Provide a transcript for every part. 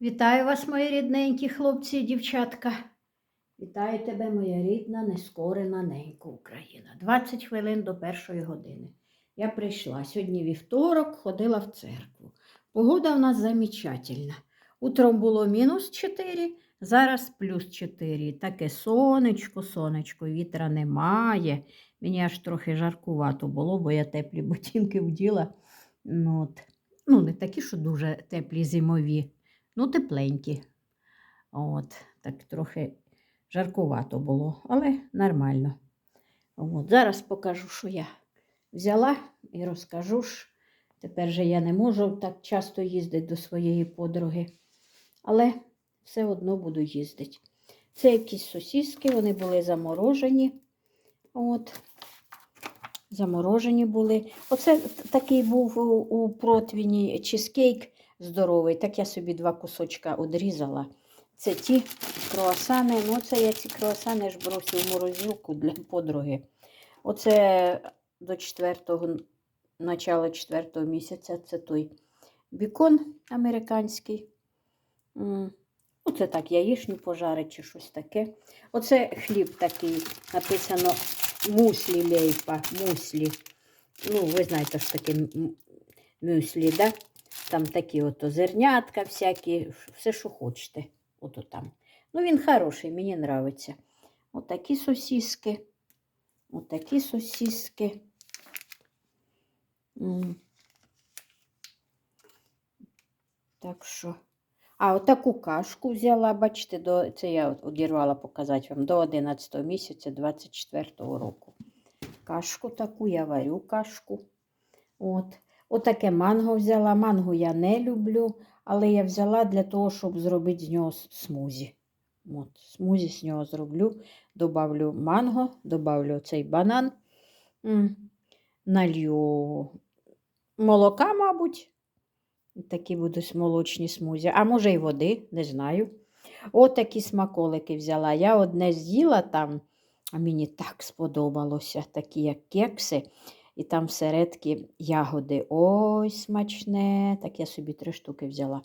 Вітаю вас, мої рідненькі хлопці і дівчатка. Вітаю тебе, моя рідна, нескорена ненька Україна. 20 хвилин до першої години. Я прийшла. Сьогодні вівторок, ходила в церкву. Погода в нас замечательна. Утром було мінус 4, зараз плюс 4. Таке сонечко, сонечко, вітра немає. Мені аж трохи жаркувато було, бо я теплі ботинки вділа. Ну, от. ну не такі, що дуже теплі зимові. Ну, тепленькі. От, так трохи жаркувато було, але нормально. От, зараз покажу, що я взяла і розкажу ж. Тепер же я не можу так часто їздити до своєї подруги, але все одно буду їздити. Це якісь сосиски, вони були заморожені. От, заморожені були. Оце такий був у, противні чизкейк здоровий. Так я собі два кусочка одрізала. Це ті круасани. Ну, це я ці круасани ж бросив в морозилку для подруги. Оце до четвертого, начала четвертого місяця це той бікон американський. Оце так, яєчню пожарить чи щось таке. Оце хліб такий, написано муслі лейпа, муслі. Ну, ви знаєте, що таке мюслі, да? Там такі ото зернятка всякі, все, що хочете. Ото там. Ну, він хороший, мені подобається. Отакі сосиски. Отакі сосиски. М. Так що. А отаку кашку взяла, бачите, до, це я одірвала показати вам до 11 місяця 24 року. Кашку таку, я варю кашку. От. Отаке манго взяла. Манго я не люблю, але я взяла для того, щоб зробити з нього смузі. От, смузі з нього зроблю. Добавлю манго, добавлю цей банан. Налью молока, мабуть. Такі будуть молочні смузі. А може й води, не знаю. От такі смаколики взяла. Я одне з'їла там, а мені так сподобалося, такі як кекси. І там всередки ягоди. Ой, смачне. Так я собі три штуки взяла.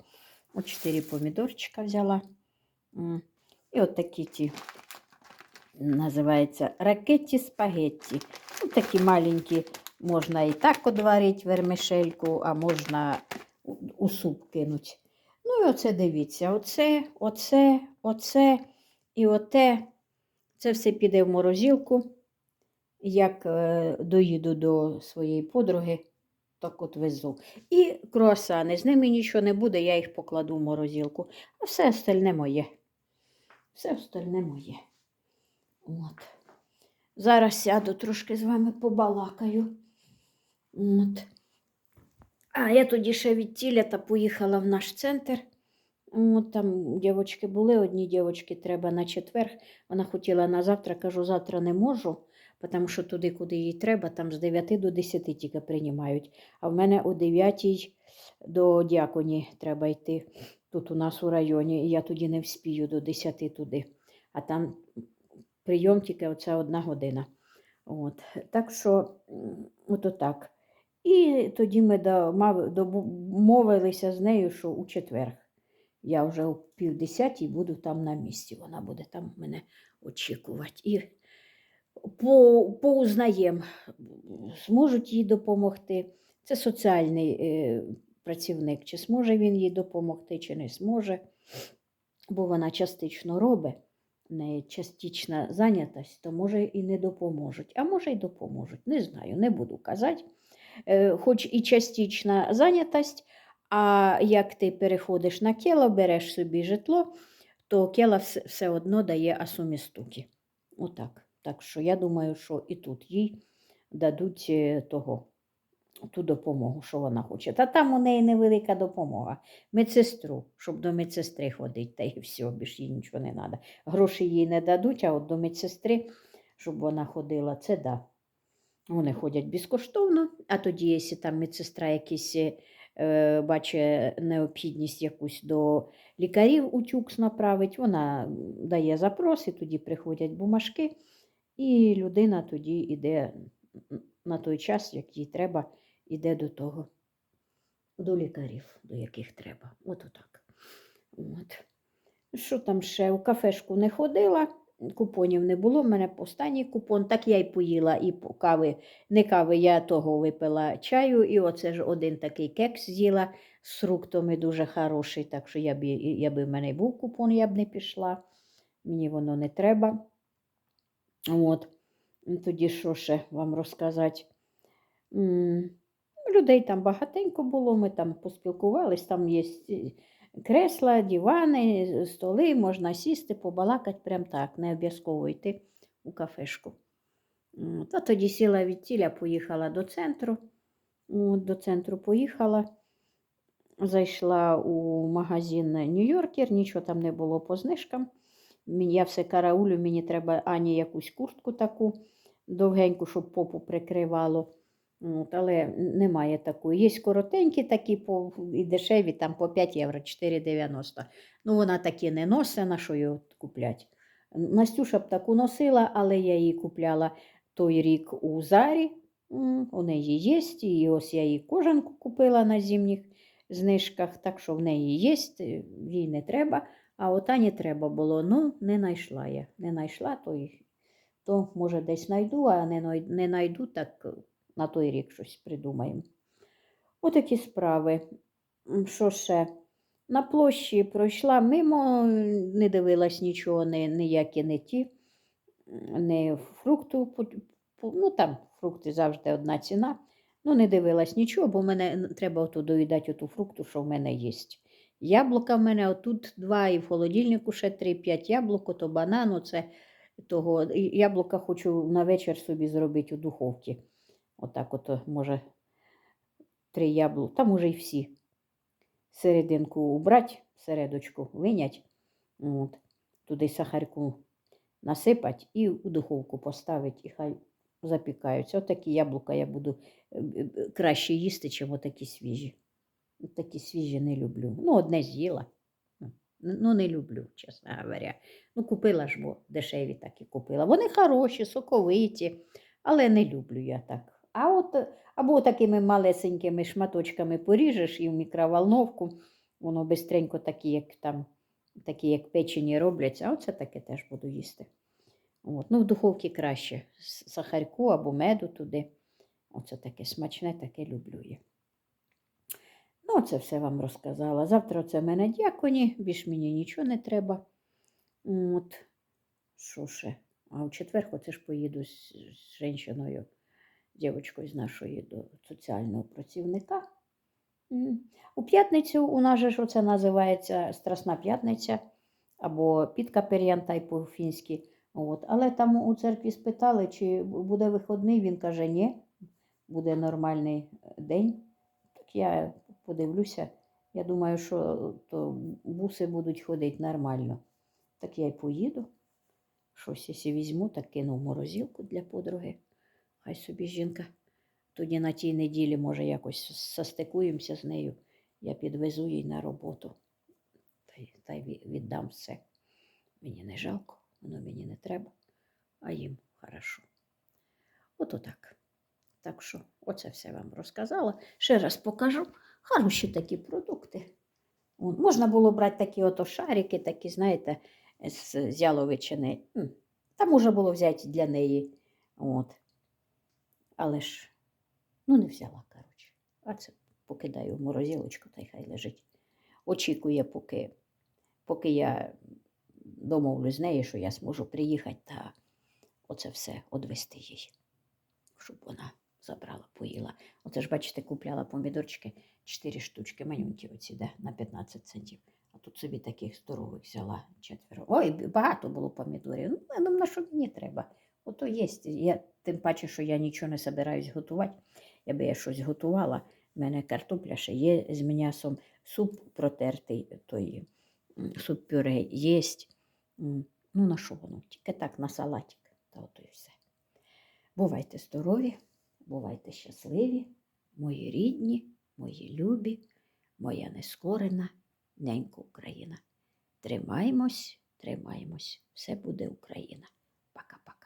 От чотири помідорчика взяла. І от такі ті, називаються ракеті спагетті. Ну, такі маленькі, можна і так одварити вермишельку, а можна у, суп кинути. Ну і оце дивіться, оце, оце, оце і оте. Це все піде в морозилку. Як е, доїду до своєї подруги, так от везу. І круасани. З ними нічого не буде, я їх покладу в морозилку. А все остальне моє. Все остальне моє. От. Зараз сяду трошки з вами побалакаю. От. А я тоді ще від тіля та поїхала в наш центр. От там дівчатки були, одні дівчатки треба на четвер. Вона хотіла на завтра, кажу, завтра не можу, тому що туди, куди їй треба, там з 9 до 10 тільки приймають. А в мене о 9 до дяконі треба йти тут у нас у районі, і я тоді не вспію до 10 туди. А там прийом тільки оця одна година. От. Так що, м, ото так. І тоді ми домовилися з нею, що у четвер я вже о півдесятій буду там на місці. Вона буде там мене очікувати. І по, поузнаємо, зможуть їй допомогти. Це соціальний е, працівник, чи зможе він їй допомогти, чи не зможе, бо вона частично робить. В неї частична зайнятість, то може і не допоможуть. А може й допоможуть. Не знаю, не буду казати. Е, Хоч і частична зайнятість, а як ти переходиш на кело, береш собі житло, то кела все, все одно дає асумістуки. Отак. Так що я думаю, що і тут їй дадуть е, того, ту допомогу, що вона хоче. Та там у неї невелика допомога. Медсестру, щоб до медсестри ходити, та й все, більш їй нічого не треба. Гроші їй не дадуть, а от до медсестри, щоб вона ходила, це да. Вони ходять безкоштовно, а тоді, якщо там медсестра якісь е, бачить необхідність якусь до лікарів у тюкс направить, вона дає запрос, і тоді приходять бумажки, і людина тоді йде на той час, як їй треба, йде до того, до лікарів, до яких треба. От отак. От. Що там ще? У кафешку не ходила, купонів не було. У мене останній купон, так я й поїла і кави, не кави, я того випила чаю, і оце ж один такий кекс з'їла з фруктами дуже хороший. Так що я б, і- якби в мене був купон, я б не пішла. Мені воно не треба. От. Ну, Тоді що ще вам розказати? Людей там багатенько було, ми там поспілкувались, там є е, кресла, дивани, столи, можна сісти, побалакати прям так, не обов'язково йти у кафешку. Та тоді сіла від тіля, поїхала до центру. До центру поїхала, зайшла у магазин Нью-Йоркер, нічого там не було по знижкам. Я все караулю, мені треба Ані якусь куртку таку довгеньку, щоб попу прикривало. От, але немає такої. Є коротенькі такі по, і дешеві, там по 5 євро, 4,90. Ну, вона такі не носить, на що її купляти. Настюша б таку носила, але я її купляла той рік у Зарі. У неї є, і ось я їй кожанку купила на зимніх знижках, так що в неї є, їй не треба. А от Ані треба було. Ну, не знайшла я. Не знайшла, то, то може десь знайду, а не, не знайду, так е, на той рік щось придумаємо. Отакі справи. Що ще? На площі пройшла мимо, не дивилась нічого, не, ніякі не ті, не фрукту. Ну там фрукти завжди одна ціна. Ну, не дивилась нічого, бо мене треба ото доїдати оту фрукту, що в мене є. Яблука в мене отут два, і в холодильнику ще три-п'ять яблук, то банан, оце того. Яблука хочу на вечір собі зробити у духовці. Отак, от, може, три яблука, та може й всі. Серединку убрати, середочку винять, от, туди сахарку насипати і у духовку поставити, і хай запікаються. Отакі яблука я буду е, е, краще їсти, ніж отакі свіжі. Такі свіжі не люблю. Ну, одне з'їла. Ну, Ну, не люблю, чесно говоря. Ну, купила ж, бо дешеві так і купила. Вони хороші, соковиті, але не люблю я так. А от або такими малесенькими шматочками поріжеш і в мікроволновку, воно бистренько такі, як там, такі, як печені робляться, а оце таке теж буду їсти. От. Ну, в духовці краще. Сахарку або меду туди. Оце таке смачне, таке люблю я. Ну, це все вам розказала. Завтра це в мене дяконі, більш мені нічого не треба. От. Що ще? А у четвер оце ж поїду з, з жінкою, дівчинкою з нашої до соціального працівника. У п'ятницю у нас же ж оце називається Страсна п'ятниця або Підка Пер'янтай по-фінськи. От. Але там у церкві спитали, чи буде виходний. Він каже, ні, буде нормальний е, день. Так я подивлюся. Я думаю, що то буси будуть ходити нормально. Так я й поїду. Щось, якщо візьму, так кину в морозилку для подруги. Хай собі жінка. Тоді на тій неділі, може, якось состикуємося з нею. Я підвезу їй на роботу. Та й, та й віддам все. Мені не жалко, воно мені не треба, а їм хорошо. Ото так. Так що, оце все вам розказала. Ще раз покажу. Хороші такі продукти. Можна було брати такі ото шарики, такі, знаєте, з, з яловичини. М, Та можна було взяти для неї. От. Але ж, ну, не взяла, коротше. А це покидаю в морозилочку, та й хай лежить. Очікує, поки, поки я домовлюсь з нею, що я зможу приїхати та оце все одвести їй, щоб вона забрала, поїла. Оце ж, бачите, купляла помідорчики 4 штучки, манюнькі оці, де, на 15 центів. А тут собі таких здорових взяла четверо. Ой, багато було помідорів. Ну, я думаю, на що мені треба? Ото є. Я, тим паче, що я нічого не собираюсь готувати. Якби я щось готувала, в мене картопля ще є з м'ясом, суп протертий, той суп пюре є. Ну, на що воно? Тільки так, на салатик. Та ото і все. Бувайте здорові, бувайте щасливі, мої рідні, мої любі, моя нескорена ненька Україна. Тримаймось, тримаймось, все буде Україна. Пока-пока.